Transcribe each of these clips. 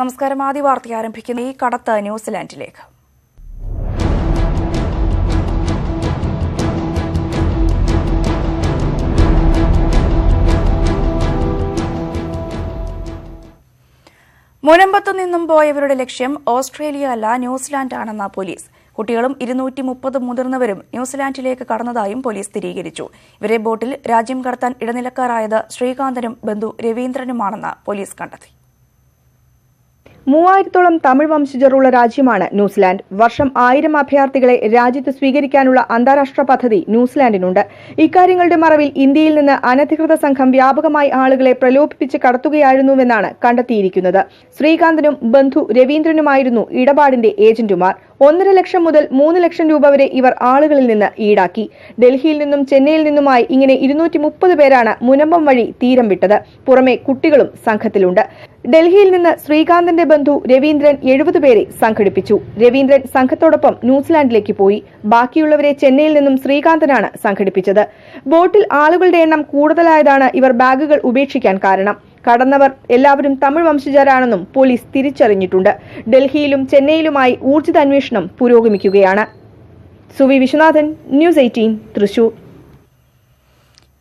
നമസ്കാരം. ആദ്യ വാർത്ത ആരംഭിക്കുന്ന. ഈ കടത്ത് ന്യൂസിലാൻഡിലേക്ക്. മുനമ്പത്തു നിന്നും പോയവരുടെ ലക്ഷ്യം ഓസ്ട്രേലിയ അല്ല ന്യൂസിലാൻഡാണെന്ന പോലീസ്. കുട്ടികളും ഇരുന്നൂറ്റി മുപ്പത് മുതിർന്നവരും ന്യൂസിലാൻഡിലേക്ക് കടന്നതായും പോലീസ് സ്ഥിരീകരിച്ചു. ഇവരെ ബോട്ടിൽ രാജ്യം കടത്താൻ ഇടനിലക്കാരായത് ശ്രീകാന്തനും ബന്ധു രവീന്ദ്രനുമാണെന്ന് പോലീസ് കണ്ടെത്തി. മൂവായിരത്തോളം തമിഴ് വംശജർ ഉള്ള രാജ്യമാണ് ന്യൂസിലാൻഡ്. വർഷം ആയിരം അഭയാർത്ഥികളെ രാജ്യത്ത് സ്വീകരിക്കാനുള്ള അന്താരാഷ്ട്ര പദ്ധതി ന്യൂസിലാൻഡിനുണ്ട്. ഇക്കാര്യങ്ങളുടെ മറവിൽ ഇന്ത്യയിൽ നിന്ന് അനധികൃത സംഘം വ്യാപകമായി ആളുകളെ പ്രലോഭിപ്പിച്ച് കടത്തുകയായിരുന്നുവെന്നാണ് കണ്ടെത്തിയിരിക്കുന്നത്. ശ്രീകാന്തനും ബന്ധു രവീന്ദ്രനുമായിരുന്നു ഇടപാടിന്റെ ഏജന്റുമാർ. ഒന്നര ലക്ഷം മുതൽ മൂന്ന് ലക്ഷം രൂപ വരെ ഇവർ ആളുകളിൽ നിന്ന് ഈടാക്കി. ഡൽഹിയിൽ നിന്നും ചെന്നൈയിൽ നിന്നുമായി ഇങ്ങനെ ഇരുന്നൂറ്റി മുപ്പത് പേരാണ് മുനമ്പം വഴി തീരം വിട്ടത്. പുറമെ കുട്ടികളും സംഘത്തിലുണ്ട്. ഡൽഹിയിൽ നിന്ന് ശ്രീകാന്തിന്റെ ബന്ധു രവീന്ദ്രൻ എഴുപത് പേരെ സംഘടിപ്പിച്ചു. രവീന്ദ്രൻ സംഘത്തോടൊപ്പം ന്യൂസിലാൻഡിലേക്ക് പോയി. ബാക്കിയുള്ളവരെ ചെന്നൈയിൽ നിന്നും ശ്രീകാന്തനാണ് സംഘടിപ്പിച്ചത്. ബോട്ടിൽ ആളുകളുടെ എണ്ണം കൂടുതലായതാണ് ഇവർ ബാഗുകൾ ഉപേക്ഷിക്കാൻ കാരണം. കടന്നവർ എല്ലാവരും തമിഴ് വംശജരാണെന്നും പോലീസ് തിരിച്ചറിഞ്ഞിട്ടുണ്ട്. ഡൽഹിയിലും ചെന്നൈയിലുമായി ഊർജിത അന്വേഷണം പുരോഗമിക്കുകയാണ്. Suvi Viswanathan news eighteen Thrissur.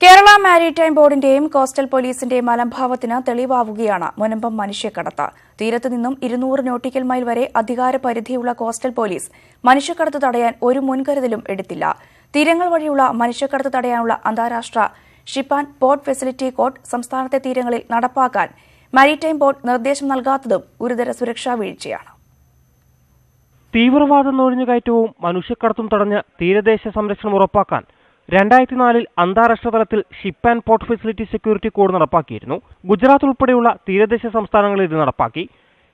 Kerala maritime ബോർഡിന്റെയും coastal പോലീസിന്റെയും മലംഭാവത്തിന് തെളിവാവുകയാണ് മുനമ്പം മനുഷ്യക്കടത്ത്. തീരത്ത് നിന്നും ഇരുന്നൂറ് നോട്ടിക്കൽ മൈൽ വരെ അധികാര പരിധിയുള്ള കോസ്റ്റൽ പോലീസ് മനുഷ്യക്കടത്ത് തടയാൻ ഒരു മുൻകരുതലും എടുത്തില്ല. തീരങ്ങൾ വഴിയുള്ള മനുഷ്യക്കടത്ത് തടയാനുള്ള അന്താരാഷ്ട്ര ഷിപ്പാൻ പോർട്ട് ഫെസിലിറ്റി കോഡ് സംസ്ഥാനത്തെ തീരങ്ങളിൽ നടപ്പാക്കാൻ മാരിടൈം ബോർഡ് നിർദ്ദേശം നൽകാത്തതും ഗുരുതര സുരക്ഷാ വീഴ്ചയാണ്. തീവ്രവാദ നുഴഞ്ഞുകയറ്റവും മനുഷ്യക്കടത്തും തടഞ്ഞ് തീരദേശ സംരക്ഷണം ഉറപ്പാക്കാൻ രണ്ടായിരത്തി നാലിൽ അന്താരാഷ്ട്ര തലത്തിൽ ship and port facility security code നടപ്പാക്കിയിരുന്നു. Gujarat ഉൾപ്പെടെയുള്ള തീരദേശ സംസ്ഥാനങ്ങളിൽ ഇത് നടപ്പാക്കി.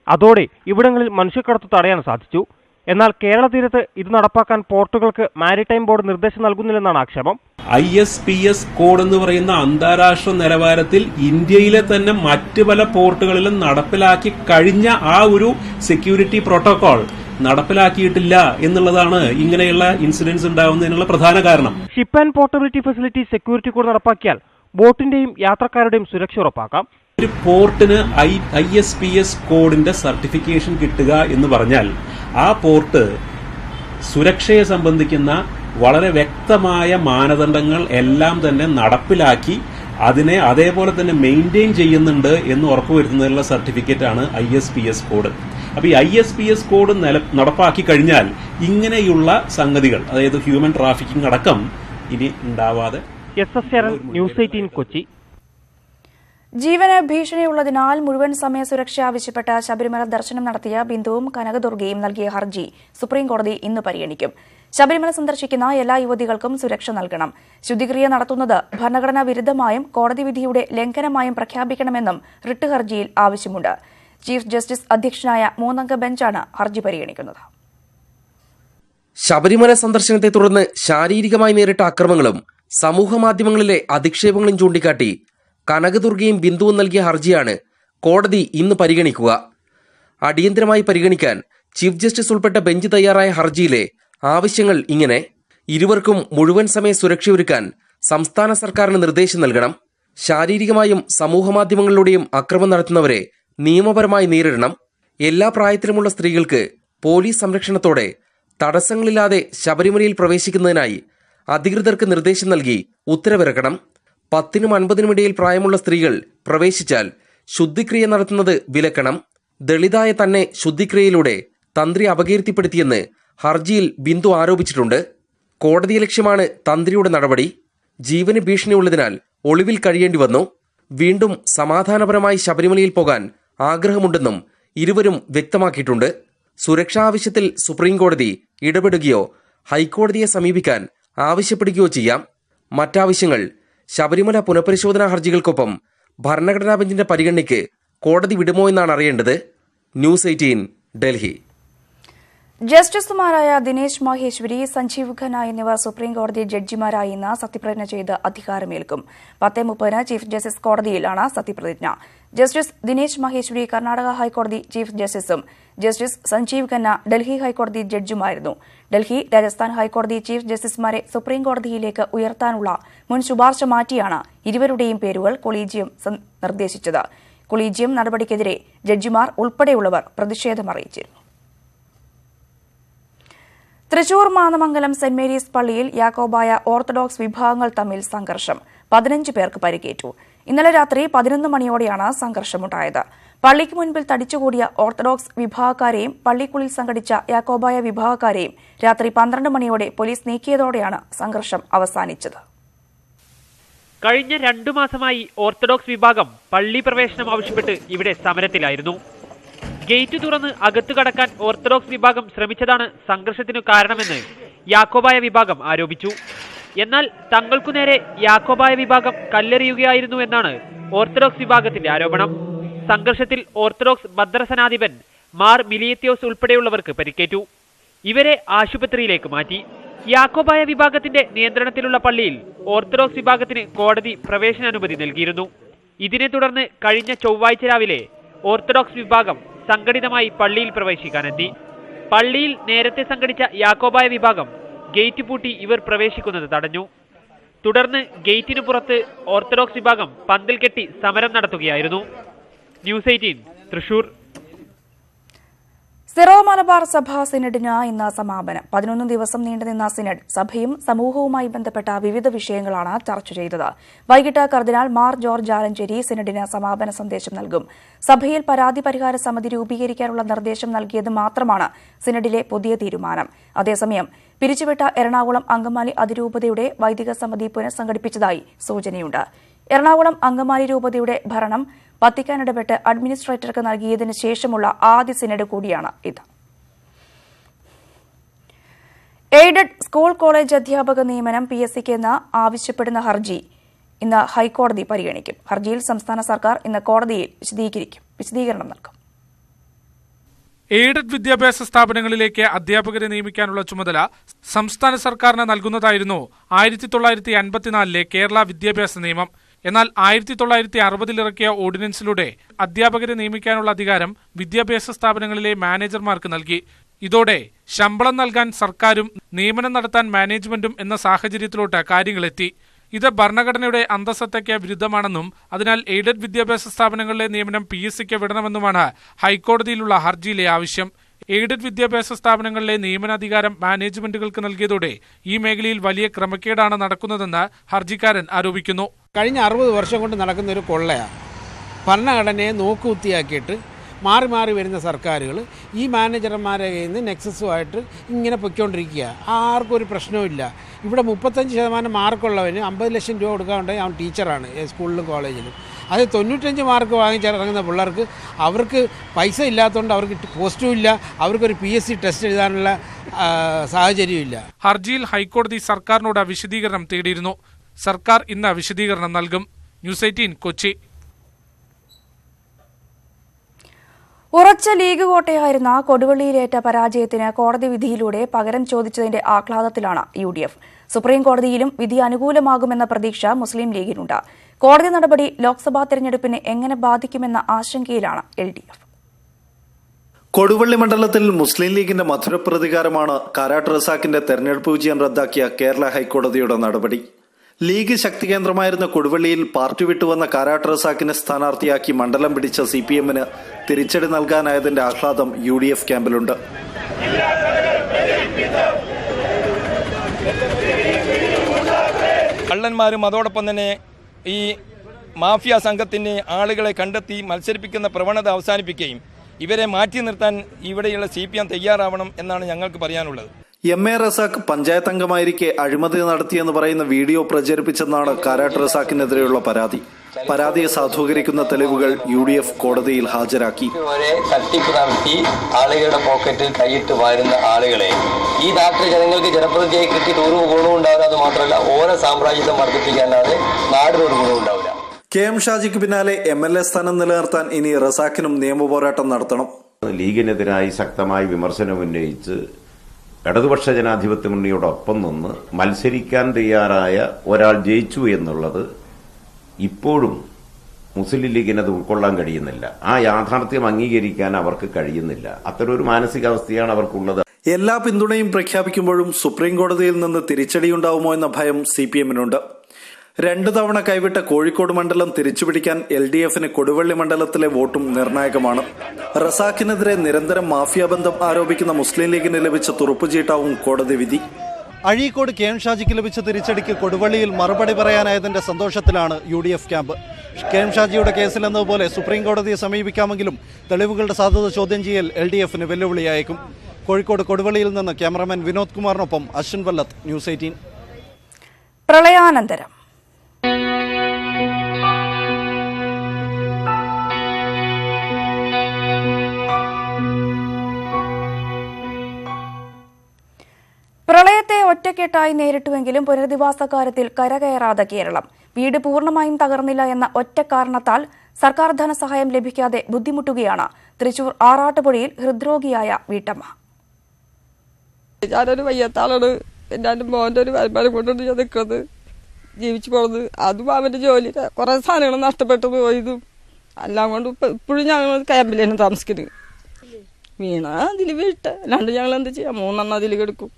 അതോടെ ഇവിടങ്ങളിൽ മനുഷ്യക്കടത്ത് തടയാൻ സാധിച്ചു. എന്നാൽ കേരള തീരത്ത് ഇത് നടപ്പാക്കാൻ പോർട്ടുകൾക്ക് മാരിടൈം ബോർഡ് നിർദ്ദേശം നൽകുന്നില്ലെന്നാണ് ആക്ഷേപം. I S P S code എന്ന് പറയുന്ന അന്താരാഷ്ട്ര നിലവാരത്തിൽ ഇന്ത്യയിലെ തന്നെ മറ്റ് പല പോർട്ടുകളിലും നടപ്പിലാക്കി കഴിഞ്ഞ ആ ഒരു സെക്യൂരിറ്റി പ്രോട്ടോകോൾ. നടപ്പിലാക്കിയിട്ടില്ല എന്നുള്ളതാണ് ഇങ്ങനെയുള്ള ഇൻസിഡൻസ് ഉണ്ടാവുന്നതിനുള്ള പ്രധാന കാരണം. Ship and portability facility security code നടപ്പാക്കിയാൽ ബോട്ടിന്റെയും യാത്രക്കാരുടെയും സുരക്ഷ ഉറപ്പാക്കാം. ഒരു പോർട്ടിന് I I S P S കോഡിന്റെ സർട്ടിഫിക്കേഷൻ കിട്ടുക എന്ന് പറഞ്ഞാൽ ആ പോർട്ട് സുരക്ഷയെ സംബന്ധിക്കുന്ന വളരെ വ്യക്തമായ മാനദണ്ഡങ്ങൾ എല്ലാം തന്നെ നടപ്പിലാക്കി അതിനെ അതേപോലെ തന്നെ മെയിന്റെയിൻ ചെയ്യുന്നുണ്ട് എന്ന് ഉറപ്പുവരുത്തുന്നതിനുള്ള സർട്ടിഫിക്കറ്റാണ് ആണ് I S P S code. അപ്പൊ ഈ I S P S code നില- നടപ്പാക്കി കഴിഞ്ഞാൽ ഇങ്ങനെയുള്ള സംഗതികൾ അതായത് ഹ്യൂമൻ ട്രാഫിക്കിംഗ് അടക്കം ഇനി ഉണ്ടാവാതെ S S news eighteen Kochi. ജീവന് ഭീഷണിയുള്ളതിനാൽ മുഴുവൻ സമയ സുരക്ഷ ആവശ്യപ്പെട്ട ശബരിമല ദർശനം നടത്തിയ ബിന്ദുവും കനകദുർഗയും നൽകിയ ഹർജി സുപ്രീംകോടതി ഇന്ന് പരിഗണിക്കും. ശബരിമല സന്ദർശിക്കുന്ന എല്ലാ യുവതികൾക്കും സുരക്ഷ നൽകണം. ശുദ്ധിക്രിയ നടത്തുന്നത് ഭരണഘടനാ വിരുദ്ധമായും കോടതി വിധിയുടെ ലംഘനമായും പ്രഖ്യാപിക്കണമെന്നും റിട്ട് ഹർജിയിൽ ആവശ്യമുണ്ട്. ചീഫ് ജസ്റ്റിസ് അധ്യക്ഷനായ മൂന്നംഗ ബെഞ്ചാണ് ഹർജി പരിഗണിക്കുന്നത്. ശബരിമല സന്ദർശനത്തെ തുടർന്ന് ശാരീരികമായി നേരിട്ട അക്രമങ്ങളും സമൂഹ മാധ്യമങ്ങളിലെ അധിക്ഷേപങ്ങളും ചൂണ്ടിക്കാട്ടി കനകദുർഗയും ബിന്ദുവും നൽകിയ ഹർജിയാണ് കോടതി ഇന്ന് പരിഗണിക്കുക. അടിയന്തരമായി പരിഗണിക്കാൻ ചീഫ് ജസ്റ്റിസ് ഉൾപ്പെട്ട ബെഞ്ച് തയ്യാറായ ഹർജിയിലെ ആവശ്യങ്ങൾ ഇങ്ങനെ. ഇരുവർക്കും മുഴുവൻ സമയ സുരക്ഷയൊരുക്കാൻ സംസ്ഥാന സർക്കാരിന് നിർദ്ദേശം നൽകണം. ശാരീരികമായും സമൂഹമാധ്യമങ്ങളിലൂടെയും അക്രമം നടത്തുന്നവരെ നിയമപരമായി നേരിടണം. എല്ലാ പ്രായത്തിലുമുള്ള സ്ത്രീകൾക്ക് പോലീസ് സംരക്ഷണത്തോടെ തടസ്സങ്ങളില്ലാതെ ശബരിമലയിൽ പ്രവേശിക്കുന്നതിനായി അധികൃതർക്ക് നിർദ്ദേശം നൽകി ഉത്തരവിറക്കണം. പത്തിനും അൻപതിനും ഇടയിൽ പ്രായമുള്ള സ്ത്രീകൾ പ്രവേശിച്ചാൽ ശുദ്ധിക്രിയ നടത്തുന്നത് വിലക്കണം. ദളിതായ തന്നെ ശുദ്ധിക്രിയയിലൂടെ തന്ത്രി അപകീർത്തിപ്പെടുത്തിയെന്ന് ഹർജിയിൽ ബിന്ദു ആരോപിച്ചിട്ടുണ്ട്. കോടതി ലക്ഷ്യമാണ് തന്ത്രിയുടെ നടപടി. ജീവന് ഭീഷണിയുള്ളതിനാൽ ഒളിവിൽ കഴിയേണ്ടി വന്നു. വീണ്ടും സമാധാനപരമായി ശബരിമലയിൽ പോകാൻ ആഗ്രഹമുണ്ടെന്നും ഇരുവരും വ്യക്തമാക്കിയിട്ടുണ്ട്. സുരക്ഷാ ആവശ്യത്തിൽ സുപ്രീംകോടതി ഇടപെടുകയോ ഹൈക്കോടതിയെ സമീപിക്കാൻ ആവശ്യപ്പെടുകയോ ചെയ്യാം. മറ്റാവശ്യങ്ങൾ ശബരിമല പുനഃപരിശോധനാ ഹർജികൾക്കൊപ്പം ഭരണഘടനാ ബെഞ്ചിന്റെ പരിഗണനയ്ക്ക് കോടതി വിടുമോ എന്നാണ് അറിയേണ്ടത്. News eighteen Delhi. ജസ്റ്റിസുമാരായ ദിനേശ് മഹേശ്വരി സഞ്ജീവ് ഖന്ന എന്നിവർ സുപ്രീംകോടതി ജഡ്ജിമാരായി ഇന്ന് സത്യപ്രതിജ്ഞ ചെയ്ത് അധികാരമേൽക്കും. പത്തേ മുപ്പതിന് ചീഫ് ജസ്റ്റിസ് കോടതിയിലാണ് സത്യപ്രതിജ്ഞ. ജസ്റ്റിസ് ദിനേശ് മഹേശ്വരി കർണാടക ഹൈക്കോടതി ചീഫ് ജസ്റ്റിസും ജസ്റ്റിസ് സഞ്ജീവ് ഖന്ന ഡൽഹി ഹൈക്കോടതി ജഡ്ജുമായിരുന്നു ഡൽഹി രാജസ്ഥാൻ ഹൈക്കോടതി ചീഫ് ജസ്റ്റിസുമാരെ സുപ്രീംകോടതിയിലേക്ക് ഉയർത്താനുള്ള മുൻ ശുപാർശ മാറ്റിയാണ് ഇരുവരുടെയും പേരുകൾ കൊളീജിയം നിർദ്ദേശിച്ചത്. കൊളീജിയം നടപടിക്കെതിരെ ജഡ്ജിമാർ ഉൾപ്പെടെയുള്ളവർ പ്രതിഷേധമറിയിച്ചിരുന്നു തൃശൂർ മാനമംഗലം സെന്റ് മേരീസ് പള്ളിയിൽ യാക്കോബായ ഓർത്തഡോക്സ് വിഭാഗങ്ങൾ തമ്മിൽ സംഘർഷം. പതിനഞ്ച് പേർക്ക് പരിക്കേറ്റു. ഇന്നലെ രാത്രി പതിനൊന്ന് മണിയോടെയാണ് സംഘർഷമുണ്ടായത്. പള്ളിക്ക് മുൻപിൽ തടിച്ചുകൂടിയ ഓർത്തഡോക്സ് വിഭാഗക്കാരെയും പള്ളിക്കുള്ളിൽ സംഘടിച്ച യാക്കോബായ വിഭാഗക്കാരെയും രാത്രി പന്ത്രണ്ട് മണിയോടെ പോലീസ് നീക്കിയതോടെയാണ് സംഘർഷം അവസാനിച്ചത്. കഴിഞ്ഞ രണ്ടു മാസമായി ഓർത്തഡോക്സ് വിഭാഗം പള്ളി പ്രവേശനം ആവശ്യപ്പെട്ട് ഇവിടെ സമരത്തിലായിരുന്നു. ഗേറ്റ് തുറന്ന് അകത്തു കടക്കാൻ ഓർത്തഡോക്സ് വിഭാഗം ശ്രമിച്ചതാണ് സംഘർഷത്തിനു കാരണമെന്ന് യാക്കോബായ വിഭാഗം ആരോപിച്ചു. എന്നാൽ തങ്ങൾക്കു നേരെ യാക്കോബായ വിഭാഗം കല്ലെറിയുകയായിരുന്നു എന്നാണ് ഓർത്തഡോക്സ് വിഭാഗത്തിന്റെ ആരോപണം. സംഘർഷത്തിൽ ഓർത്തഡോക്സ് ഭദ്രസനാധിപൻ മാർ മിലിയത്യോസ് ഉൾപ്പെടെയുള്ളവർക്ക് പരിക്കേറ്റു. ഇവരെ ആശുപത്രിയിലേക്ക് മാറ്റി. യാക്കോബായ വിഭാഗത്തിന്റെ നിയന്ത്രണത്തിലുള്ള പള്ളിയിൽ ഓർത്തഡോക്സ് വിഭാഗത്തിന് കോടതി പ്രവേശനാനുമതി നൽകിയിരുന്നു. ഇതിനെ തുടർന്ന് കഴിഞ്ഞ ചൊവ്വാഴ്ച രാവിലെ ഓർത്തഡോക്സ് വിഭാഗം സംഘടിതമായി പള്ളിയിൽ പ്രവേശിക്കാനെത്തി. പള്ളിയിൽ നേരത്തെ സംഘടിച്ച യാക്കോബായ വിഭാഗം ഗേറ്റ് പൂട്ടി ഇവർ പ്രവേശിക്കുന്നത് തടഞ്ഞു. തുടർന്ന് ഗേറ്റിനു പുറത്ത് ഓർത്തഡോക്സ് വിഭാഗം പന്തൽ കെട്ടി സമരം നടത്തുകയായിരുന്നു. News eighteen Thrissur. Syro Malabar സഭ സിനഡിന് ഇന്ന് സമാപനം. പതിനൊന്ന് ദിവസം നീണ്ടുനിന്ന സിനഡ് സഭയും സമൂഹവുമായി ബന്ധപ്പെട്ട വിവിധ വിഷയങ്ങളാണ് ചർച്ച ചെയ്തത്. വൈകിട്ട് കർദിനാൾ മാർ ജോർജ് ആലഞ്ചേരി സിനഡിന് സമാപന സന്ദേശം നൽകും. സഭയിൽ പരാതി പരിഹാര സമിതി രൂപീകരിക്കാനുള്ള നിർദ്ദേശം നൽകിയത് മാത്രമാണ് സിനഡിലെ പുതിയ തീരുമാനം. അതേസമയം പിരിച്ചുവിട്ട എറണാകുളം അങ്കമാലി അതിരൂപതയുടെ വൈദിക സമിതി പുനഃസംഘടിപ്പിച്ചതായി സൂചനയുണ്ട്. എറണാകുളം അങ്കമാലി രൂപതയുടെ ഭരണം വത്തിക്കാൻ ഇടപെട്ട് അഡ്മിനിസ്ട്രേറ്റർക്ക് നൽകിയതിനു ശേഷമുള്ള ആദ്യ സിനഡ് കൂടിയാണ് ഇത്. എയ്ഡഡ് സ്കൂൾ കോളേജ് അധ്യാപക നിയമനം പി എസ് സിക്ക് എന്ന് ആവശ്യപ്പെടുന്ന ഹർജി ഇന്ന് ഹൈക്കോടതി പരിഗണിക്കും. ഹർജിയിൽ സംസ്ഥാന സർക്കാർ ഇന്ന് കോടതിയിൽ വിശദീകരണം നൽകും. എയ്ഡഡ് വിദ്യാഭ്യാസ സ്ഥാപനങ്ങളിലേക്ക് അധ്യാപകരെ നിയമിക്കാനുള്ള ചുമതല സംസ്ഥാന സർക്കാരിന് നൽകുന്നതായിരുന്നു ആയിരത്തി തൊള്ളായിരത്തി അൻപത്തിനാലിലെ കേരള വിദ്യാഭ്യാസ നിയമം. എന്നാൽ ആയിരത്തി തൊള്ളായിരത്തി അറുപതിൽ ഇറക്കിയ ഓർഡിനൻസിലൂടെ അധ്യാപകരെ നിയമിക്കാനുള്ള അധികാരം വിദ്യാഭ്യാസ സ്ഥാപനങ്ങളിലെ മാനേജർമാർക്ക് നൽകി. ഇതോടെ ശമ്പളം നൽകാൻ സർക്കാരും നിയമനം നടത്താൻ മാനേജ്മെന്റും എന്ന സാഹചര്യത്തിലോട്ട് കാര്യങ്ങളെത്തി. ഇത് ഭരണഘടനയുടെ അന്തസത്തയ്ക്ക് വിരുദ്ധമാണെന്നും അതിനാൽ എയ്ഡഡ് വിദ്യാഭ്യാസ സ്ഥാപനങ്ങളിലെ നിയമനം പി എസ് സിക്ക് വിടണമെന്നുമാണ് ഹൈക്കോടതിയിലുള്ള ഹർജിയിലെ ആവശ്യം. എയ്ഡഡ് വിദ്യാഭ്യാസ സ്ഥാപനങ്ങളിലെ നിയമനാധികാരം മാനേജ്മെന്റുകൾക്ക് നൽകിയതോടെ ഈ മേഖലയിൽ വലിയ ക്രമക്കേടാണ് നടക്കുന്നതെന്ന് ഹർജിക്കാരൻ ആരോപിക്കുന്നു. കഴിഞ്ഞ അറുപത് വർഷം കൊണ്ട് നടക്കുന്ന ഒരു കൊള്ളയാണ്. ഭരണഘടനയെ നോക്കുകുത്തിയാക്കിയിട്ട് മാറി മാറി വരുന്ന സർക്കാരുകൾ ഈ മാനേജർമാരെ കയ്യിൽ നിന്ന് നെക്സസുമായിട്ട് ഇങ്ങനെ പൊയ്ക്കൊണ്ടിരിക്കുക. ആർക്കും ഒരു പ്രശ്നവുമില്ല ഇവിടെ മുപ്പത്തഞ്ച് ശതമാനം മാർക്കുള്ളവന് അമ്പത് ലക്ഷം രൂപ കൊടുക്കാനുണ്ടെങ്കിൽ അവൻ ടീച്ചറാണ് സ്കൂളിലും കോളേജിലും. അത് തൊണ്ണൂറ്റഞ്ച് മാർക്ക് വാങ്ങിച്ചിറങ്ങുന്ന പിള്ളേർക്ക് അവർക്ക് പൈസ ഇല്ലാത്തതുകൊണ്ട് അവർക്ക് പോസ്റ്റും ഇല്ല. അവർക്കൊരു പി എസ് സി ടെസ്റ്റ് എഴുതാനുള്ള സാഹചര്യമില്ല ഹർജിയിൽ ഹൈക്കോടതി സർക്കാരിനോട് വിശദീകരണം തേടിയിരുന്നു. സർക്കാർ ഇന്ന് വിശദീകരണം നൽകും. News eighteen Kochi. ഉറച്ച ലീഗ് കോട്ടയായിരുന്ന കൊടുവള്ളിയിലേറ്റ പരാജയത്തിന് കോടതി വിധിയിലൂടെ പകരം ചോദിച്ചതിന്റെ ആഹ്ലാദത്തിലാണ് യു ഡി എഫ്. സുപ്രീം കോടതിയിലും വിധി അനുകൂലമാകുമെന്ന പ്രതീക്ഷ മുസ്ലിം ലീഗിനുണ്ട്. കോടതി നടപടി ലോക്സഭാ തെരഞ്ഞെടുപ്പിനെ എങ്ങനെ ബാധിക്കുമെന്ന ആശങ്കയിലാണ് എൽ ഡി എഫ്. കൊടുവള്ളി മണ്ഡലത്തിൽ മുസ്ലിം ലീഗിന്റെ മധുര പ്രതികാരമാണ് കാരാട്ട് റസാക്കിന്റെ തെരഞ്ഞെടുപ്പ് വിജയം റദ്ദാക്കിയ കേരള ഹൈക്കോടതിയുടെ നടപടി. ലീഗ് ശക്തി കേന്ദ്രമായിരുന്ന കൊടുവള്ളിയിൽ പാർട്ടി വിട്ടുവന്ന കാരാട്ട് റസാക്കിനെ സ്ഥാനാർത്ഥിയാക്കി മണ്ഡലം പിടിച്ച സി പി എമ്മിന് തിരിച്ചടി നൽകാനായതിന്റെ ആഹ്ലാദം യു ഡി എഫ് ക്യാമ്പിലുണ്ട്. കള്ളന്മാരും അതോടൊപ്പം തന്നെ ഈ മാഫിയ സംഘത്തിന്റെ ആളുകളെ കണ്ടെത്തി മത്സരിപ്പിക്കുന്ന പ്രവണത അവസാനിപ്പിക്കുകയും ഇവരെ മാറ്റി നിർത്താൻ ഇവിടെയുള്ള സി പി എം തയ്യാറാവണം എന്നാണ് ഞങ്ങൾക്ക് പറയാനുള്ളത്. എം എ റസാഖ് പഞ്ചായത്ത് അംഗമായിരിക്കെ അഴിമതി നടത്തിയെന്ന് പറയുന്ന വീഡിയോ പ്രചരിപ്പിച്ചെന്നാണ് കാരാട്ട് റസാഖിനെതിരെയുള്ള പരാതി. പരാതിയെ സാധൂകരിക്കുന്ന തെളിവുകൾ യു ഡി എഫ് കോടതിയിൽ ഹാജരാക്കി. വരെ തട്ടിപ്പ് നടത്തി ആളുകളുടെ പോക്കറ്റിൽ കൈയിട്ട് വാരുന്ന ആളുകളെ ഈ നാട്ടിലെ ജനങ്ങൾക്ക് ജനപ്രതിനിധിയായി കിട്ടിയിട്ട് ഒരു ഗുണവും ഉണ്ടാവില്ല അത് മാത്രമല്ല ഓരോ സാമ്രാജ്യത്വം വർദ്ധിപ്പിക്കാനാണ് നാടിനൊരു ഗുണവും ഉണ്ടാവില്ല കെ എം ഷാജിക്ക് പിന്നാലെ എം എൽ എ സ്ഥാനം നിലനിർത്താൻ ഇനി റസാഖിനും നിയമപോരാട്ടം നടത്തണം. ലീഗിനെതിരായി ശക്തമായി വിമർശനം ഉന്നയിച്ച് ഇടതുപക്ഷ ജനാധിപത്യ മുന്നണിയോടൊപ്പം നിന്ന് മത്സരിക്കാൻ തയ്യാറായ ഒരാൾ ജയിച്ചു എന്നുള്ളത് ഇപ്പോഴും മുസ്ലിം ലീഗിന് അത് ഉൾക്കൊള്ളാൻ കഴിയുന്നില്ല. ആ യാഥാർത്ഥ്യം അംഗീകരിക്കാൻ അവർക്ക് കഴിയുന്നില്ല. അത്തരമൊരു മാനസികാവസ്ഥയാണ് അവർക്കുള്ളത്. എല്ലാ പിന്തുണയും പ്രഖ്യാപിക്കുമ്പോഴും സുപ്രീം കോടതിയിൽ നിന്ന് തിരിച്ചടിയുണ്ടാവുമോ എന്ന ഭയം സി പി എമ്മിനുണ്ട്. രണ്ടു തവണ കൈവിട്ട കോഴിക്കോട് മണ്ഡലം തിരിച്ചുപിടിക്കാൻ എൽ ഡി എഫിന് കൊടുവള്ളി മണ്ഡലത്തിലെ വോട്ടും നിർണായകമാണ്. റസാഖിനെതിരെ നിരന്തരം മാഫിയ ബന്ധം ആരോപിക്കുന്ന മുസ്ലിം ലീഗിന് ലഭിച്ച തുറുപ്പുചീട്ടാവും കോടതി വിധി. അഴീക്കോട് കെ എം ഷാജിക്ക് ലഭിച്ച തിരിച്ചടിക്ക് കൊടുവള്ളിയിൽ മറുപടി പറയാനായതിന്റെ സന്തോഷത്തിലാണ് U D F camp. K M ഷാജിയുടെ കേസിലെന്നതുപോലെ സുപ്രീം കോടതിയെ സമീപിക്കാമെങ്കിലും തെളിവുകളുടെ സാധ്യത ചോദ്യം ചെയ്യൽ എൽ ഡി എഫിന് വെല്ലുവിളിയായേക്കും. കോഴിക്കോട് കൊടുവള്ളിയിൽ നിന്ന് ക്യാമറമാൻ വിനോദ് കുമാറിനൊപ്പം അശ്വിൻ വല്ലത്ത് ന്യൂസ് എയ്റ്റീൻ. പ്രളയാനന്തരം. പ്രളയത്തെ ഒറ്റക്കെട്ടായി നേരിട്ടുവെങ്കിലും പുനരധിവാസ കാര്യത്തിൽ കരകയറാതെ കേരളം. വീട് പൂർണമായും തകർന്നില്ല എന്ന ഒറ്റ കാരണത്താൽ സർക്കാർ ധനസഹായം ലഭിക്കാതെ ബുദ്ധിമുട്ടുകയാണ്. തൃശൂർ ആറാട്ടുപുഴയിൽ ഹൃദ്രോഗിയായ വീട്ടമ്മ. ഞാനൊരു വയ്യത്താളാണ്. എന്റെ മോന്റെ ഒരു വരുമാനം കൊണ്ടുണ്ട് ഞാൻ നിൽക്കുന്നത് ജീവിച്ചു പോണത് അതും അവന്റെ ജോലി. കുറേ സാധനങ്ങൾ നഷ്ടപ്പെട്ടു പോയതും. എല്ലാം കൊണ്ട് ഇപ്പം ഇപ്പോഴും ഞങ്ങൾ ക്യാമ്പിലാണ് താമസിക്കുന്നത്. വീണ അതിൽ വീട്ട്. രണ്ട് ഞങ്ങൾ എന്ത് ചെയ്യാം? മൂന്നെണ്ണം അതിൽ കിടക്കും.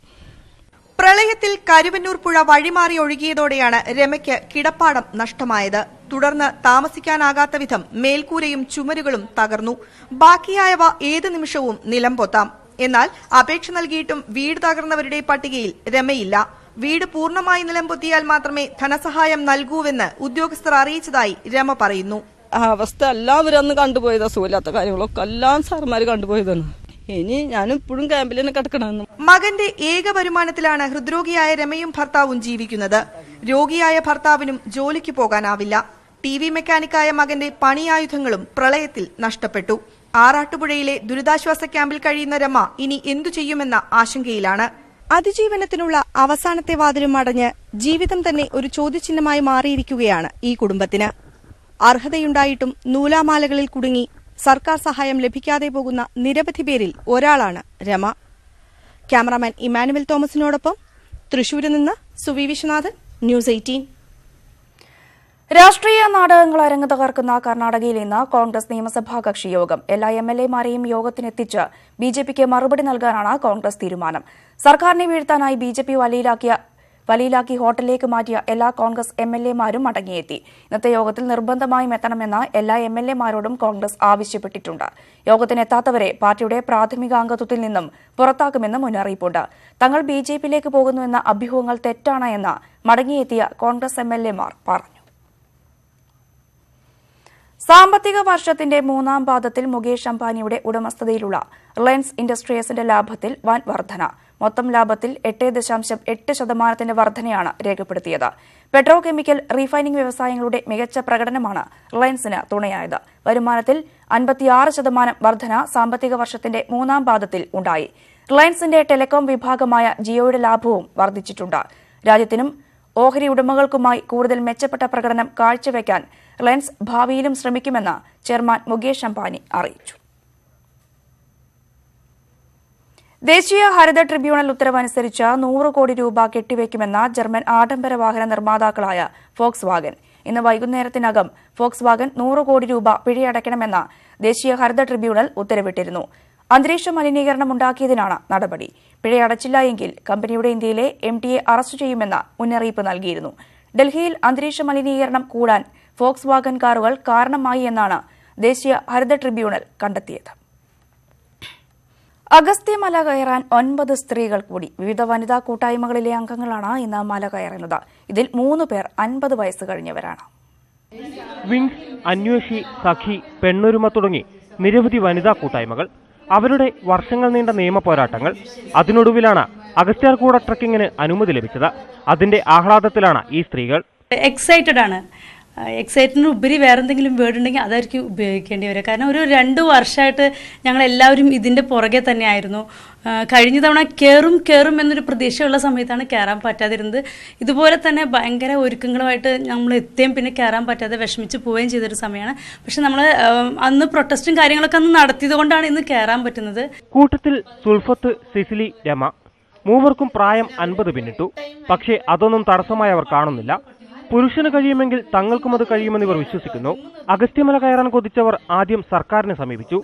പ്രളയത്തിൽ കരുവന്നൂർ പുഴ വഴിമാറി ഒഴുകിയതോടെയാണ് രമയ്ക്ക് കിടപ്പാടം നഷ്ടമായത്. തുടർന്ന് താമസിക്കാനാകാത്ത വിധം മേൽക്കൂരയും ചുമരുകളും തകർന്നു. ബാക്കിയായവ ഏത് നിമിഷവും നിലംപൊത്താം എന്നാൽ അപേക്ഷ നൽകിയിട്ടും വീട് തകർന്നവരുടെ പട്ടികയിൽ രമയില്ല. വീട് പൂർണമായി നിലംപൊത്തിയാൽ മാത്രമേ ധനസഹായം നൽകൂവെന്ന് ഉദ്യോഗസ്ഥർ അറിയിച്ചതായി രമ പറയുന്നു. ആ അവസ്ഥ എല്ലാവരും അന്ന് കണ്ടുപോയതാ. സുഖമില്ലാത്ത കാര്യങ്ങളൊക്കെ എല്ലാം സാർമാർ കണ്ടുപോയതാണ്. ഇനി ഞാൻ ഇപ്പോഴും ക്യാമ്പിൽ തന്നെ കിടക്കണമെന്ന്. മകന്റെ ഏക വരുമാനത്തിലാണ് ഹൃദ്രോഗിയായ രമയും ഭർത്താവും ജീവിക്കുന്നത്. രോഗിയായ ഭർത്താവിനും ജോലിക്ക് പോകാനാവില്ല. ടി വി മെക്കാനിക്കായ മകന്റെ പണിയായുധങ്ങളും പ്രളയത്തിൽ നഷ്ടപ്പെട്ടു. ആറാട്ടുപുഴയിലെ ദുരിതാശ്വാസ ക്യാമ്പിൽ കഴിയുന്ന രമ ഇനി എന്തു ചെയ്യുമെന്ന ആശങ്കയിലാണ്. അതിജീവനത്തിനുള്ള അവസാനത്തെ വാതിലും അടഞ്ഞ് ജീവിതം തന്നെ ഒരു ചോദ്യചിഹ്നമായി മാറിയിരിക്കുകയാണ് ഈ കുടുംബത്തിന്. അർഹതയുണ്ടായിട്ടും നൂലാമാലകളിൽ കുടുങ്ങി സർക്കാർ സഹായം ലഭിക്കാതെ പോകുന്ന നിരവധി പേരിൽ ഒരാളാണ് രമ. ക്യാമറാമാൻ ഇമാനുവൽ തോമസിനോടൊപ്പം തൃശൂരിൽ നിന്ന് സുവി വിശ്വനാഥൻ ന്യൂസ് എയ്റ്റീൻ. രാഷ്ട്രീയ നാടകങ്ങൾ അരങ്ങ് തകർക്കുന്ന കർണാടകയിൽ ഇന്ന് കോൺഗ്രസ് നിയമസഭാ കക്ഷി യോഗം. എല്ലാ എം എൽ യോഗത്തിനെത്തിച്ച് ബിജെപിക്ക് മറുപടി നൽകാനാണ് കോൺഗ്രസ് തീരുമാനം. സർക്കാരിനെ വീഴ്ത്താനായി ബിജെപി ജെ വലയിലാക്കിയ വലയിലാക്കി ഹോട്ടലിലേക്ക് മാറ്റിയ എല്ലാ കോൺഗ്രസ് എം എൽ മടങ്ങിയെത്തി ഇന്നത്തെ യോഗത്തിൽ നിർബന്ധമായും എത്തണമെന്ന് എല്ലാ എം എൽ കോൺഗ്രസ് ആവശ്യപ്പെട്ടിട്ടുണ്ട്. യോഗത്തിനെത്താത്തവരെ പാർട്ടിയുടെ പ്രാഥമിക അംഗത്വത്തിൽ നിന്നും പുറത്താക്കുമെന്ന് മുന്നറിയിപ്പുണ്ട്. തങ്ങൾ ബിജെപിയിലേക്ക് പോകുന്നുവെന്ന അഭ്യൂഹങ്ങൾ തെറ്റാണ് എന്ന് മടങ്ങിയെത്തിയ കോൺഗ്രസ് എം എൽ പറഞ്ഞു. സാമ്പത്തിക വർഷത്തിന്റെ മൂന്നാം പാദത്തിൽ മുകേഷ് അംബാനിയുടെ ഉടമസ്ഥതയിലുള്ള റിലയൻസ് ഇൻഡസ്ട്രീസിന്റെ ലാഭത്തിൽ വൻ വർധന. മൊത്തം ലാഭത്തിൽ എട്ട് ദശാംശം എട്ട് ശതമാനത്തിന്റെ വർധനയാണ് രേഖപ്പെടുത്തിയത്. പെട്രോ കെമിക്കൽ റീഫൈനിംഗ് വ്യവസായങ്ങളുടെ മികച്ച പ്രകടനമാണ് റിലയൻസിന് തുണയായത്. വരുമാനത്തിൽ അൻപത്തിയാറ് ശതമാനം വർധന സാമ്പത്തിക വർഷത്തിന്റെ മൂന്നാം പാദത്തിൽ ഉണ്ടായി. റിലയൻസിന്റെ ടെലികോം വിഭാഗമായ ജിയോയുടെ ലാഭവും വർദ്ധിച്ചിട്ടുണ്ട്. രാജ്യത്തിനും ഓഹരി ഉടമകൾക്കുമായി കൂടുതൽ മെച്ചപ്പെട്ട പ്രകടനം കാഴ്ചവെക്കാൻ റിലയൻസ് ഭാവിയിലും ശ്രമിക്കുമെന്ന് ചെയർമാൻ മുകേഷ് അംബാനി അറിയിച്ചു. ദേശീയ ഹരിത ട്രിബ്യൂണൽ ഉത്തരവനുസരിച്ച് നൂറ് കോടി രൂപ കെട്ടിവയ്ക്കുമെന്ന ജർമ്മൻ ആഡംബര വാഹന നിർമ്മാതാക്കളായ ഫോക്സ് വാഗൻ ഇന്ന് വൈകുന്നേരത്തിനകം ഫോക്സ് വാഗൻ നൂറ് കോടി രൂപ പിഴയടയ്ക്കണമെന്ന് ദേശീയ ഹരിത ട്രിബ്യൂണൽ ഉത്തരവിട്ടിരുന്നു. അന്തരീക്ഷ മലിനീകരണം ഉണ്ടാക്കിയതിനാണ് നടപടി. പിഴയടച്ചില്ല എങ്കിൽ കമ്പനിയുടെ ഇന്ത്യയിലെ എം ടിയെ അറസ്റ്റ് ചെയ്യുമെന്ന മുന്നറിയിപ്പ് നൽകിയിരുന്നു. ഡൽഹിയിൽ അന്തരീക്ഷ മലിനീകരണം കൂടാൻ ഫോക്സ് വാഗൻ കാറുകൾ കാരണമായി എന്നാണ് ദേശീയ ഹരിത ട്രിബ്യൂണൽ കണ്ടെത്തിയത്. അഗസ്ത്യമല കയറാൻ ഒൻപത് സ്ത്രീകൾ കൂടി വിവിധ വനിതാ കൂട്ടായ്മകളിലെ അംഗങ്ങളാണ് ഇന്ന് മല കയറുന്നത്. ഇതിൽ മൂന്ന് പേർ അൻപത് വയസ്സ് കഴിഞ്ഞവരാണ്. വിങ്സ് അന്വേഷി സഖി പെണ്ണൊരുമ തുടങ്ങി നിരവധി വനിതാ കൂട്ടായ്മകൾ. അവരുടെ വർഷങ്ങൾ നീണ്ട നിയമ പോരാട്ടങ്ങൾ. അതിനൊടുവിലാണ് അഗസ്ത്യാർകൂട ട്രക്കിങ്ങിന് അനുമതി ലഭിച്ചത്. അതിന്റെ ആഹ്ലാദത്തിലാണ് ഈ സ്ത്രീകൾ. എക്സൈറ്റഡ് ആണ്. എക്സൈറ്റിന് ഉപരി വേറെ എന്തെങ്കിലും വേർഡ് ഉണ്ടെങ്കിൽ അതായിരിക്കും ഉപയോഗിക്കേണ്ടി വരിക. കാരണം ഒരു രണ്ട് വർഷമായിട്ട് ഞങ്ങൾ എല്ലാവരും ഇതിന്റെ പുറകെ തന്നെയായിരുന്നു. കഴിഞ്ഞ തവണ കയറും കയറും എന്നൊരു പ്രതീക്ഷയുള്ള സമയത്താണ് കയറാൻ പറ്റാതിരുന്നത്. ഇതുപോലെ തന്നെ ഭയങ്കര ഒരുക്കങ്ങളുമായിട്ട് നമ്മൾ എത്തുകയും പിന്നെ കയറാൻ പറ്റാതെ വിഷമിച്ച് പോവുകയും ചെയ്തൊരു സമയമാണ്. പക്ഷെ നമ്മൾ അന്ന് പ്രൊട്ടസ്റ്റും കാര്യങ്ങളൊക്കെ അന്ന് നടത്തിയത് കൊണ്ടാണ് ഇന്ന് കയറാൻ പറ്റുന്നത്. കൂട്ടത്തിൽ സുൽഫത്ത് സിസിലി രമ. മൂവർക്കും പ്രായം അൻപത് പിന്നിട്ടു. പക്ഷേ അതൊന്നും തടസ്സമായി അവർ കാണുന്നില്ല. പുരുഷന് കഴിയുമെങ്കിൽ തങ്ങൾക്കും അത് കഴിയുമെന്ന് ഇവർ വിശ്വസിക്കുന്നു. അഗസ്ത്യമല കയറാൻ കൊതിച്ചവർ ആദ്യം സർക്കാരിനെ സമീപിച്ചു.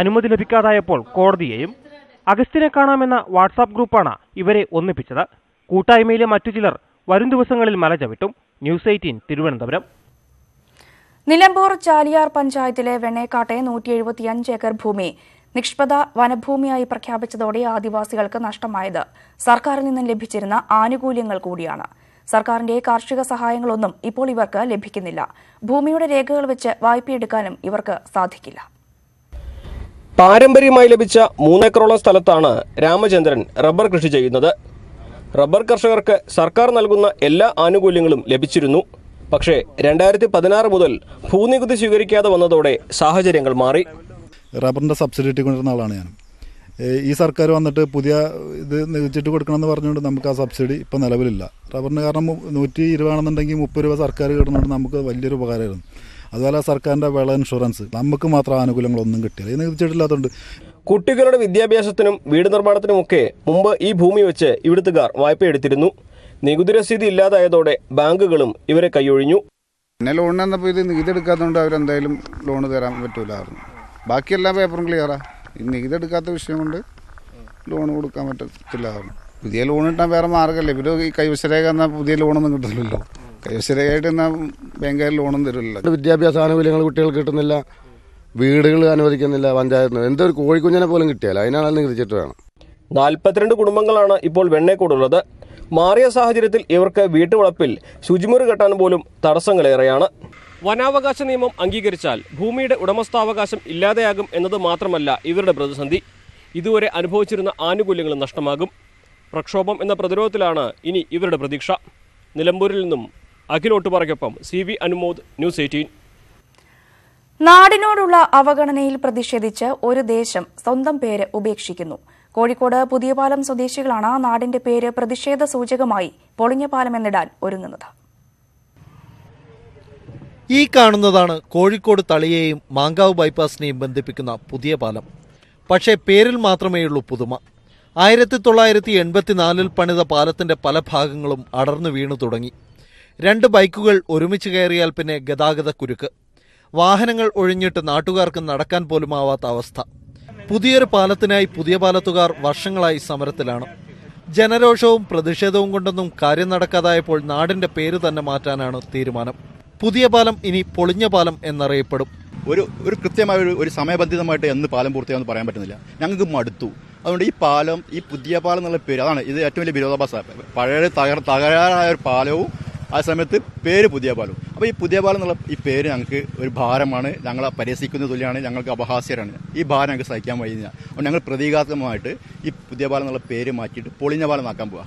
അനുമതി ലഭിക്കാതായപ്പോൾ കോടതിയെയും അഗസ്ത്യനെ കാണാമെന്ന വാട്സാപ്പ് ഗ്രൂപ്പാണ് ഇവരെ ഒന്നിപ്പിച്ചത്. കൂട്ടായ്മയിലെ മറ്റു ചിലർ വരും ദിവസങ്ങളിൽ മല ചവിട്ടും. News eighteen Thiruvananthapuram. Nilambur Chaliyar പഞ്ചായത്തിലെ വെണ്ണേക്കാട്ടെ നൂറ്റി എഴുപത്തിയഞ്ച് ഏക്കർ ഭൂമി നിഷ്പത വനഭൂമിയായി പ്രഖ്യാപിച്ചതോടെ ആദിവാസികൾക്ക് നഷ്ടമായത് സർക്കാരിൽ നിന്നും ലഭിച്ചിരുന്ന ആനുകൂല്യങ്ങൾ കൂടിയാണ്. സർക്കാരിന്റെ കാർഷിക സഹായങ്ങളൊന്നും ഇപ്പോൾ ഇവർക്ക് ലഭിക്കുന്നില്ല. ഭൂമിയുടെ രേഖകൾ വെച്ച് വായ്പയെടുക്കാനും ഇവർക്ക് സാധിക്കില്ല. പാരമ്പര്യമായി ലഭിച്ച മൂന്നേക്കറോളം സ്ഥലത്താണ് രാമചന്ദ്രൻ റബ്ബർ കൃഷി ചെയ്യുന്നത്. റബ്ബർ കർഷകർക്ക് സർക്കാർ നൽകുന്ന എല്ലാ ആനുകൂല്യങ്ങളും ലഭിച്ചിരുന്നു. പക്ഷേ രണ്ടായിരത്തി പതിനാറ് മുതൽ ഭൂനികുതി സ്വീകരിക്കാതെ വന്നതോടെ സാഹചര്യങ്ങൾ മാറി. റബ്ബറിന്റെ സബ്സിഡി കിട്ടിക്കൊണ്ടിരുന്ന ആളാണ് ഞാൻ ഈ സർക്കാർ വന്നിട്ട് പുതിയ ഇത് നികുതിച്ചിട്ട് കൊടുക്കണമെന്ന് പറഞ്ഞുകൊണ്ട് നമുക്ക് ആ സബ്സിഡി ഇപ്പോൾ നിലവിലില്ല. റബ്ബറിന് കാരണം നൂറ്റി ഇരുപതാണെന്നുണ്ടെങ്കിൽ മുപ്പത് രൂപ സർക്കാർ കിട്ടുന്നുണ്ട് നമുക്ക് വലിയൊരു ഉപകാരമായിരുന്നു. അതുപോലെ സർക്കാരിന്റെ വിള ഇൻഷുറൻസ് നമുക്ക് മാത്രം ആനുകൂല്യങ്ങളൊന്നും കിട്ടിയില്ല. ഇത് നികുതിച്ചിട്ടില്ലാത്തതുകൊണ്ട് കുട്ടികളുടെ വിദ്യാഭ്യാസത്തിനും വീട് നിർമ്മാണത്തിനുമൊക്കെ മുമ്പ് ഈ ഭൂമി വെച്ച് ഇവിടുത്തുകാർ വായ്പ എടുത്തിരുന്നു. നികുതി രസീതി ഇല്ലാതായതോടെ ബാങ്കുകളും ഇവരെ കൈയൊഴിഞ്ഞു. പിന്നെ ലോൺ തന്നപ്പോൾ ഇത് നികുതി എടുക്കാത്തതുകൊണ്ട് അവരെന്തായാലും ലോണ് തരാൻ പറ്റൂലായിരുന്നു. ബാക്കി എല്ലാ പേപ്പറും ക്ലിയറാ ഈ നികുതി എടുക്കാത്ത വിഷയം കൊണ്ട് ലോൺ കൊടുക്കാൻ പറ്റത്തില്ല. പുതിയ ലോൺ കിട്ടാൻ വേറെ മാർഗമല്ലേ ഇവർ ഈ കൈവശരേഖ എന്നാൽ പുതിയ ലോണൊന്നും കിട്ടില്ലല്ലോ കൈവശരേഖയായിട്ട് എന്നാൽ ബാങ്കുകാർ ലോണും തരില്ലല്ലോ. വിദ്യാഭ്യാസ ആനുകൂല്യങ്ങൾ കുട്ടികൾക്ക് കിട്ടുന്നില്ല. വീടുകൾ അനുവദിക്കുന്നില്ല പഞ്ചായത്ത് നിന്ന് എന്തൊരു കോഴിക്കുഞ്ഞിനെ പോലും കിട്ടിയാലോ അതിനാണ് നികുതിച്ചിട്ട് വേണം. നാൽപ്പത്തിരണ്ട് കുടുംബങ്ങളാണ് ഇപ്പോൾ വെണ്ണേക്കോടുള്ളത്. മാറിയ സാഹചര്യത്തിൽ ഇവർക്ക് വീട്ടുവളപ്പിൽ ശുചിമുറി കെട്ടാൻ പോലും തടസ്സങ്ങളേറെയാണ്. വനാവകാശ നിയമം അംഗീകരിച്ചാൽ ഭൂമിയുടെ ഉടമസ്ഥാവകാശം ഇല്ലാതെയാകും എന്നത് മാത്രമല്ല ഇവരുടെ പ്രതിസന്ധി. ഇതുവരെ അനുഭവിച്ചിരുന്ന ആനുകൂല്യങ്ങളും നഷ്ടമാകും. പ്രക്ഷോഭം എന്ന പ്രതിരോധത്തിലാണ് ഇനി ഇവരുടെ പ്രതീക്ഷ. നിലമ്പൂരിൽ നിന്നും അഖിലോട്ടുപാറയ്ക്കൊപ്പം C V Anumod news eighteen. നാടിനോടുള്ള അവഗണനയിൽ പ്രതിഷേധിച്ച് ഒരു ദേശം സ്വന്തം പേര് ഉപേക്ഷിക്കുന്നു. കോഴിക്കോട് പുതിയപാലം സ്വദേശികളാണ് നാടിന്റെ പേര് പ്രതിഷേധ സൂചകമായി പൊളിഞ്ഞ പാലം എന്നിടാൻ ഒരുങ്ങുന്നത്. ഈ കാണുന്നതാണ് കോഴിക്കോട് തളിയെയും മാങ്കാവ് ബൈപ്പാസിനെയും ബന്ധിപ്പിക്കുന്ന പുതിയ പാലം. പക്ഷേ പേരിൽ മാത്രമേയുള്ളൂ പുതുമ. ആയിരത്തി തൊള്ളായിരത്തി എൺപത്തിനാലിൽ പണിത പാലത്തിന്റെ പല ഭാഗങ്ങളും അടർന്നു വീണു തുടങ്ങി. രണ്ട് ബൈക്കുകൾ ഒരുമിച്ച് കയറിയാൽ പിന്നെ ഗതാഗത കുരുക്ക്. വാഹനങ്ങൾ ഒഴിഞ്ഞിട്ട് നാട്ടുകാർക്ക് നടക്കാൻ പോലും ആവാത്ത അവസ്ഥ. പുതിയൊരു പാലത്തിനായി പുതിയ പാലത്തുകാർ വർഷങ്ങളായി സമരത്തിലാണ്. ജനരോഷവും പ്രതിഷേധവും കൊണ്ടൊന്നും കാര്യം നടക്കാതായപ്പോൾ നാടിന്റെ പേര് തന്നെ മാറ്റാനാണ് തീരുമാനം. പുതിയ പാലം ഇനി പൊളിഞ്ഞ പാലം എന്നറിയപ്പെടും. ഒരു ഒരു കൃത്യമായ ഒരു ഒരു സമയബന്ധിതമായിട്ട് എന്ന് പാലം പൂർത്തിയാന്ന് പറയാൻ പറ്റുന്നില്ല. ഞങ്ങൾക്ക് മടുത്തു. അതുകൊണ്ട് ഈ പാലം ഈ പുതിയ പാലം എന്നുള്ള പേര് അതാണ് ഇത് ഏറ്റവും വലിയ വിരോധാഭാസ പഴയ തകർ തകരാറായ ഒരു പാലവും ആ സമയത്ത് പേര് പുതിയ പാലം അപ്പോൾ ഈ പുതിയ പാലം എന്നുള്ള ഈ പേര് ഞങ്ങൾക്ക് ഒരു ഭാരമാണ്. ഞങ്ങൾ പരിഹസിക്കുന്ന തുല്യമാണ് ഞങ്ങൾക്ക് അപഹാസ്യരാണ്. ഈ ഭാരം ഞങ്ങൾക്ക് സഹിക്കാൻ കഴിയുന്നില്ല അപ്പോൾ ഞങ്ങൾ പ്രതീകാത്മകമായിട്ട് ഈ പുതിയ പാലം എന്നുള്ള പേര് മാറ്റിയിട്ട് പൊളിഞ്ഞ പാലം നാക്കാൻ പോവാ.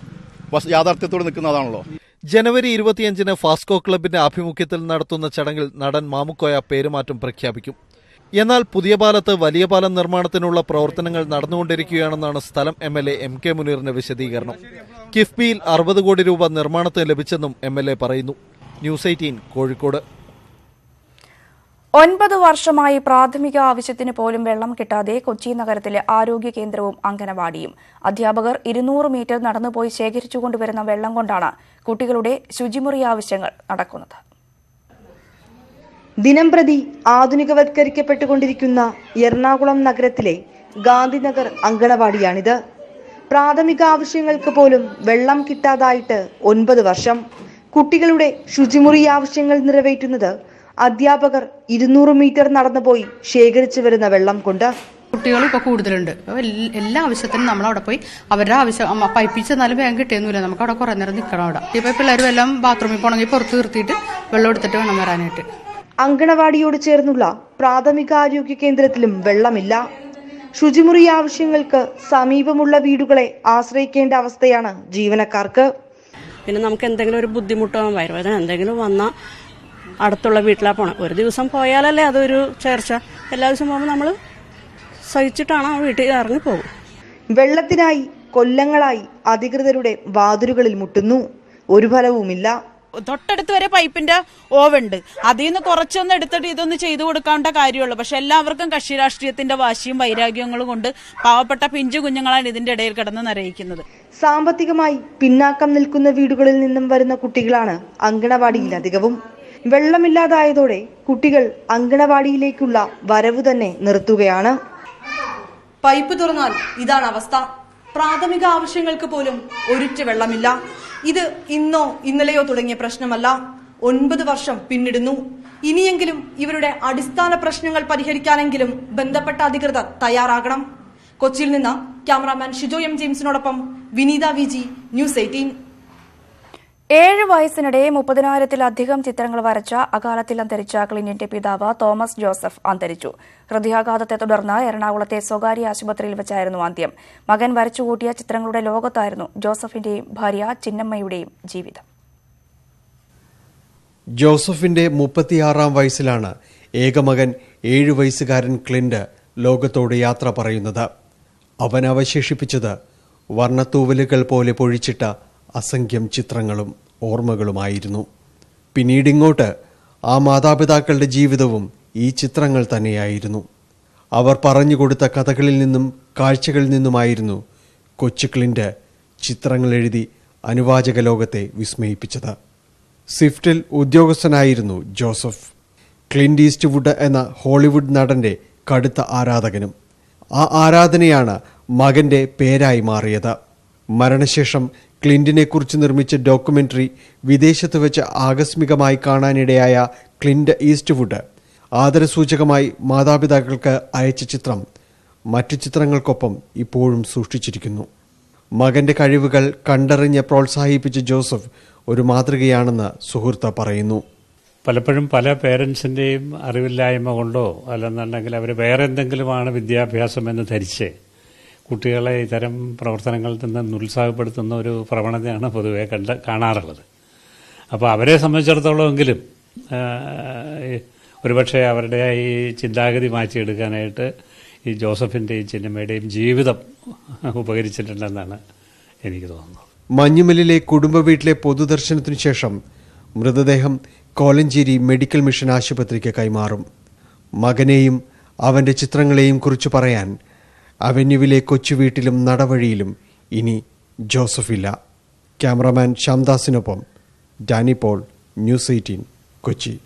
യാഥാർത്ഥ്യത്തോട് നിൽക്കുന്നതാണല്ലോ. ജനുവരി ഇരുപത്തിയഞ്ചിന് ഫാസ്കോ ക്ലബിന്റെ ആഭിമുഖ്യത്തിൽ നടത്തുന്ന ചടങ്ങിൽ നടൻ മാമുക്കോയ പേരുമാറ്റം പ്രഖ്യാപിക്കും. എന്നാൽ പുതിയ പാലത്ത് വലിയ പാലം നിർമ്മാണത്തിനുള്ള പ്രവർത്തനങ്ങൾ നടന്നുകൊണ്ടിരിക്കുകയാണെന്നാണ് സ്ഥലം M L A M K മുനീറിന്റെ വിശദീകരണം. കിഫ്ബിയിൽ അറുപത് കോടി രൂപ നിർമ്മാണത്തിന് ലഭിച്ചെന്നും എം എൽ എ പറയുന്നു. News eighteen Kozhikode. ഒൻപത് വർഷമായി പ്രാഥമിക ആവശ്യത്തിന് പോലും വെള്ളം കിട്ടാതെ കൊച്ചി നഗരത്തിലെ ആരോഗ്യ കേന്ദ്രവും അംഗനവാടിയും. അധ്യാപകർ ഇരുന്നൂറ് മീറ്റർ നടന്നുപോയി ശേഖരിച്ചുകൊണ്ടുവരുന്ന വെള്ളം കൊണ്ടാണ് കുട്ടികളുടെ ശുചിമുറി ആവശ്യങ്ങൾ നടക്കുന്നത്. ദിനംപ്രതി ആധുനികവത്കരിക്കപ്പെട്ടുകൊണ്ടിരിക്കുന്ന എറണാകുളം നഗരത്തിലെ ഗാന്ധിനഗർ അങ്കണവാടിയാണിത് പ്രാഥമിക ആവശ്യങ്ങൾക്ക് പോലും വെള്ളം കിട്ടാതായിട്ട് ഒൻപത് വർഷം. കുട്ടികളുടെ ശുചിമുറി ആവശ്യങ്ങൾ നിറവേറ്റുന്നത് അധ്യാപകർ ഇരുന്നൂറ് മീറ്റർ നടന്നുപോയി ശേഖരിച്ചു വരുന്ന വെള്ളം കൊണ്ട് കുട്ടികൾ ഇപ്പോൾ കൂടുതലുണ്ട്. അപ്പോൾ എല്ലാ ആവശ്യത്തിനും നമ്മൾ അവിടെ പോയി അവരുടെ ആവശ്യം പൈപ്പിച്ച് ചെന്നാലും വേഗം കിട്ടിയൊന്നുമില്ല. നമുക്ക് അവിടെ കുറേ നേരം നിൽക്കണം അവിടെ. ഇപ്പോൾ പിള്ളേരും എല്ലാം ബാത്റൂമിൽ പോകണമെങ്കിൽ പുറത്ത് നിർത്തിയിട്ട് വെള്ളം എടുത്തിട്ട് വേണം വരാനായിട്ട്. അങ്കണവാടിയോട് ചേർന്നുള്ള പ്രാഥമിക ആരോഗ്യ കേന്ദ്രത്തിലും വെള്ളമില്ല. ശുചിമുറി ആവശ്യങ്ങൾക്ക് സമീപമുള്ള വീടുകളെ ആശ്രയിക്കേണ്ട അവസ്ഥയാണ് ജീവനക്കാർക്ക്. പിന്നെ നമുക്ക് എന്തെങ്കിലും ഒരു ബുദ്ധിമുട്ടോ വയറുവേദന എന്തെങ്കിലും വന്നാൽ അടുത്തുള്ള വീട്ടിലാണ് പോണം. ഒരു ദിവസം പോയാലല്ലേ അതൊരു ചേർച്ച. എല്ലാ ദിവസവും പോകുമ്പോൾ നമ്മൾ സഹിച്ചിട്ടാണ് ആ വീട്ടിൽ ഇറങ്ങി പോകും വെള്ളത്തിനായി കൊല്ലങ്ങളായി അധികൃതരുടെ വാതിലുകളിൽ മുട്ടുന്നു. ഒരു ഫലവുമില്ല. തൊട്ടടുത്ത് വരെ പൈപ്പിന്റെ ഓവുണ്ട്. അതിൽ നിന്ന് കുറച്ചൊന്ന് എടുത്തിട്ട് ഇതൊന്ന് ചെയ്തു കൊടുക്കേണ്ട കാര്യമുള്ളൂ. പക്ഷെ എല്ലാവർക്കും കക്ഷി രാഷ്ട്രീയത്തിന്റെ വാശിയും വൈരാഗ്യങ്ങളും കൊണ്ട് പാവപ്പെട്ട പിഞ്ചു കുഞ്ഞുങ്ങളാണ് ഇതിന്റെ ഇടയിൽ കിടന്ന് നിറയിക്കുന്നത് സാമ്പത്തികമായി പിന്നാക്കം നിൽക്കുന്ന വീടുകളിൽ നിന്നും വരുന്ന കുട്ടികളാണ് അങ്കണവാടിയിൽ അധികവും. വെള്ളമില്ലാതായതോടെ കുട്ടികൾ അങ്കണവാടിയിലേക്കുള്ള വരവ് തന്നെ നിർത്തുകയാണ്. പൈപ്പ് തുറന്നാൽ ഇതാണ് അവസ്ഥ. പ്രാഥമിക ആവശ്യങ്ങൾക്ക് പോലും ഒരിറ്റ് വെള്ളമില്ല. ഇത് ഇന്നോ ഇന്നലെയോ തുടങ്ങിയ പ്രശ്നമല്ല. ഒൻപത് വർഷം പിന്നിടുന്നു. ഇനിയെങ്കിലും ഇവരുടെ അടിസ്ഥാന പ്രശ്നങ്ങൾ പരിഹരിക്കാനെങ്കിലും ബന്ധപ്പെട്ട അധികൃതർ തയ്യാറാകണം. കൊച്ചിയിൽ നിന്ന് cameraman Shijo M ജെയിംസിനോടൊപ്പം Vineetha V G news eighteen. ഏഴ് വയസ്സിനിടെ മുപ്പതിനായിരത്തിലധികം ചിത്രങ്ങൾ വരച്ച അകാലത്തിൽ അന്തരിച്ച ക്ലിനിന്റെ പിതാവ് തോമസ് ജോസഫ് അന്തരിച്ചു. ഹൃദയാഘാതത്തെ തുടർന്ന് എറണാകുളത്തെ സ്വകാര്യ ആശുപത്രിയിൽ വെച്ചായിരുന്നു അന്ത്യം. മകൻ വരച്ചുകൂട്ടിയ ചിത്രങ്ങളുടെ ലോകത്തായിരുന്നു ജോസഫിന്റെയും ഭാര്യ ചിന്നമ്മയുടെയും ജീവിതം. ജോസഫിന്റെ മുപ്പത്തിയാറാം വയസ്സിലാണ് ഏകമകൻ ഏഴ് വയസ്സുകാരൻ ക്ലിന്റ് ലോകത്തോട് യാത്ര പറയുന്നത്. അവൻ അവശേഷിപ്പിച്ചത് വർണത്തൂവലുകൾ പോലെ പൊഴിച്ചിട്ട അസംഖ്യം ചിത്രങ്ങളും. ഓർമ്മകളുമായിരുന്നു. പിന്നീടിങ്ങോട്ട് ആ മാതാപിതാക്കളുടെ ജീവിതവും ഈ ചിത്രങ്ങൾ തന്നെയായിരുന്നു. അവർ പറഞ്ഞു കൊടുത്ത കഥകളിൽ നിന്നും കാഴ്ചകളിൽ നിന്നുമായിരുന്നു കൊച്ചു ക്ലിന്റ് ചിത്രങ്ങൾ എഴുതി അനുവാചക ലോകത്തെ വിസ്മയിപ്പിച്ചത്. സ്വിഫ്റ്റിൽ ഉദ്യോഗസ്ഥനായിരുന്നു ജോസഫ്. ക്ലിന്റ് ഈസ്റ്റ്വുഡ് എന്ന ഹോളിവുഡ് നടന്റെ കടുത്ത ആരാധകനും. ആ ആരാധനയാണ് മകന്റെ പേരായി മാറിയത്. മരണശേഷം ക്ലിന്റിനെക്കുറിച്ച് നിർമ്മിച്ച ഡോക്യുമെന്ററി വിദേശത്ത് വെച്ച് ആകസ്മികമായി കാണാനിടയായ ക്ലിന്റ് ഈസ്റ്റ്വുഡ്. ആദരസൂചകമായി മാതാപിതാക്കൾക്ക് അയച്ച ചിത്രം. മറ്റു ചിത്രങ്ങൾക്കൊപ്പം ഇപ്പോഴും സൂക്ഷിച്ചിരിക്കുന്നു. മകന്റെ കഴിവുകൾ കണ്ടറിഞ്ഞ് പ്രോത്സാഹിപ്പിച്ച ജോസഫ് ഒരു മാതൃകയാണെന്ന് സുഹൃത്ത് പറയുന്നു. പലപ്പോഴും പല പേരൻസിന്റെയും അറിവില്ലായ്മ കൊണ്ടോ അല്ലെന്നുണ്ടെങ്കിൽ അവർ വേറെ എന്തെങ്കിലുമാണ് വിദ്യാഭ്യാസം എന്ന് ധരിച്ച്. കുട്ടികളെ ഇത്തരം പ്രവർത്തനങ്ങളിൽ നിന്ന് നിരുത്സാഹപ്പെടുത്തുന്ന ഒരു പ്രവണതയാണ് പൊതുവെ കണ്ട് കാണാറുള്ളത്. അപ്പോൾ അവരെ സംബന്ധിച്ചിടത്തോളമെങ്കിലും എങ്കിലും ഒരുപക്ഷെ അവരുടെ ഈ ചിന്താഗതി മാറ്റിയെടുക്കാനായിട്ട് ഈ ജോസഫിന്റെയും ചിന്നമ്മയുടെയും ജീവിതം ഉപകരിച്ചിട്ടുണ്ടെന്നാണ് എനിക്ക് തോന്നുന്നത്. മഞ്ഞുമലിലെ കുടുംബ വീട്ടിലെ പൊതുദർശനത്തിനു ശേഷം മൃതദേഹം കോലഞ്ചേരി മെഡിക്കൽ മിഷൻ ആശുപത്രിക്ക് കൈമാറും. മകനെയും അവന്റെ ചിത്രങ്ങളെയും കുറിച്ച് പറയാൻ അവന്യുവിലെ കൊച്ചുവീട്ടിലും നടവഴിയിലും ഇനി ജോസഫില്ല ക്യാമറമാൻ ശ്യാംദാസിനൊപ്പം Dani Paul news eighteen Kochi.